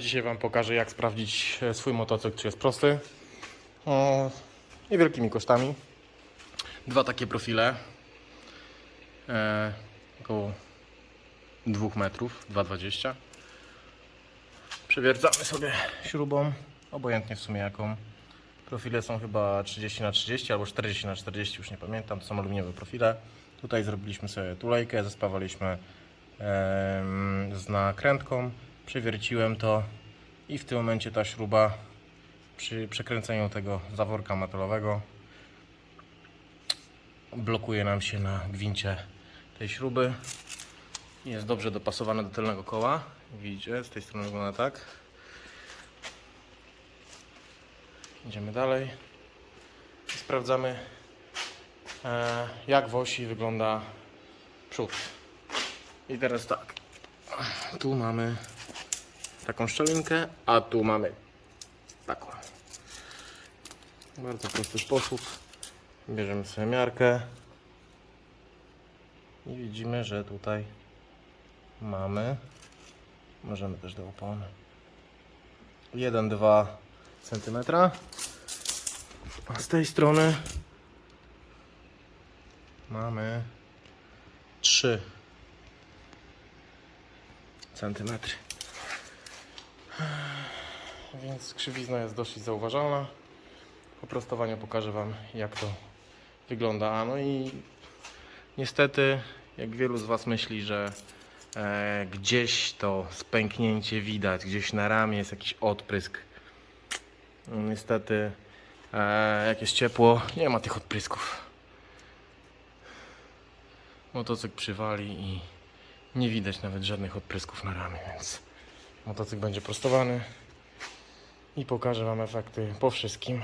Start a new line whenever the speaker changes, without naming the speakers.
Dzisiaj Wam pokażę, jak sprawdzić e, swój motocykl, czy jest prosty. O niewielkimi kosztami. Dwa takie profile. E, około 2 metrów, 2,20. Przewiercamy sobie śrubą, obojętnie w sumie jaką. Profile są chyba 30 na 30 albo 40 na 40, już nie pamiętam. To są aluminiowe profile. Tutaj zrobiliśmy sobie tulejkę, zespawaliśmy em, z nakrętką, przewierciłem to i w tym momencie ta śruba przy przekręceniu tego zaworka metalowego blokuje nam się na gwincie tej śruby. Jest dobrze dopasowane do tylnego koła. Widzicie, z tej strony wygląda tak. Idziemy dalej. I sprawdzamy e, jak w osi wygląda przód. I teraz tak. Tu mamy taką szczelinkę, a tu mamy taką. Bardzo prosty sposób. Bierzemy sobie miarkę i widzimy, że tutaj mamy możemy też do opony 1-2 cm a z tej strony mamy 3 centymetry. Więc krzywizna jest dosyć zauważalna. Po prostowaniu pokażę Wam, jak to wygląda. No i niestety, jak wielu z Was myśli, że e, gdzieś to spęknięcie widać, gdzieś na ramię jest jakiś odprysk. No, niestety, e, jak jest ciepło, nie ma tych odprysków. Motocykl przywali i nie widać nawet żadnych odprysków na ramię, więc motocykl będzie prostowany i pokażę Wam efekty po wszystkim.